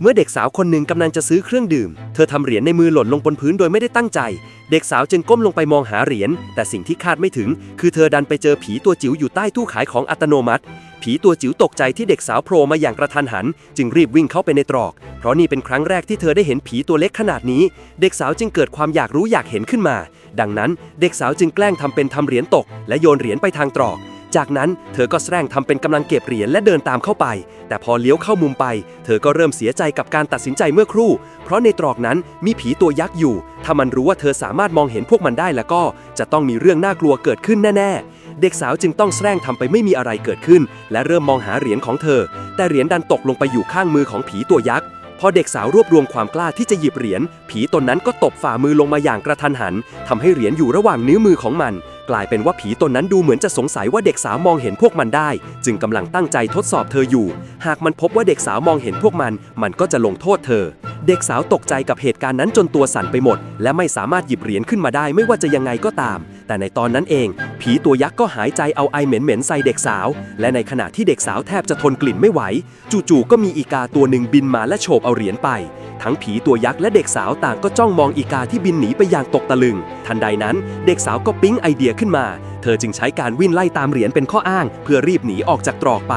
เมื่อเด็กสาวคนหนึ่งกำลังจะซื้อเครื่องดื่ม เธอทำเหรียญในมือหล่นลงบนพื้นโดยไม่ได้ตั้งใจ เด็กสาวจึงก้มลงไปมองหาเหรียญ แต่สิ่งที่คาดไม่ถึง คือเธอดันไปเจอผีตัวจิ๋วอยู่ใต้ตู้ขายของอัตโนมัติ ผีตัวจิ๋วตกใจที่เด็กสาวโผล่มาอย่างกระทันหัน จึงรีบวิ่งเข้าไปในตรอก เพราะนี่เป็นครั้งแรกที่เธอได้เห็นผีตัวเล็กขนาดนี้ เด็กสาวจึงเกิดความอยากรู้อยากเห็นขึ้นมา ดังนั้น เด็กสาวจึงแกล้งทำเป็นทำเหรียญตก และโยนเหรียญไปทางตรอก จากนั้นเธอก็แสร้งทำเป็นกำลังเก็บเหรียญและเดินตามเข้าไป แต่พอเลี้ยวเข้ามุมไป เธอก็เริ่มเสียใจกับการตัดสินใจเมื่อครู่ เพราะในตรอกนั้นมีผีตัวยักษ์อยู่ ถ้ามันรู้ว่าเธอสามารถมองเห็นพวกมันได้แล้วก็จะต้องมีเรื่องน่ากลัวเกิดขึ้นแน่ๆ เด็กสาวจึงต้องแสร้งทำไปไม่มีอะไรเกิดขึ้น และเริ่มมองหาเหรียญของเธอ แต่เหรียญดันตกลงไปอยู่ข้างมือของผีตัวยักษ์พอเด็กสาวรวบรวมความกล้าที่จะหยิบเหรียญผีตนนั้นก็ตบฝ่ามือลงมาอย่างกระทันหันทำให้เหรียญอยู่ระหว่างนิ้วมือของมัน กลายเป็นว่าผีตนนั้นดูเหมือนจะสงสัยว่าเด็กสาวมองเห็นพวกมันได้ จึงกำลังตั้งใจทดสอบเธออยู่ หากมันพบว่าเด็กสาวมองเห็นพวกมัน มันก็จะลงโทษเธอ เด็กสาวตกใจกับเหตุการณ์นั้นจนตัวสั่นไปหมด และไม่สามารถหยิบเหรียญขึ้นมาได้ไม่ว่าจะยังไงก็ตาม แต่ในตอนนั้นเอง ผีตัวยักษ์ก็หายใจเอาไอเหม็นๆใส่เด็กสาว และในขณะที่เด็กสาวแทบจะทนกลิ่นไม่ไหว จู่ๆก็มีอีกาตัวหนึ่งบินมาและโฉบเอาเหรียญไป ทั้งผีตัวยักษ์และเด็กสาวต่างก็จ้องมองอีกาที่บินหนีไปอย่างตกตะลึง ทันใดนั้น เด็กสาวก็ปิ๊งไอเดียขึ้นมา เธอจึงใช้การวิ่งไล่ตามเหรียญเป็นข้ออ้าง เพื่อรีบหนีออกจากตรอกไป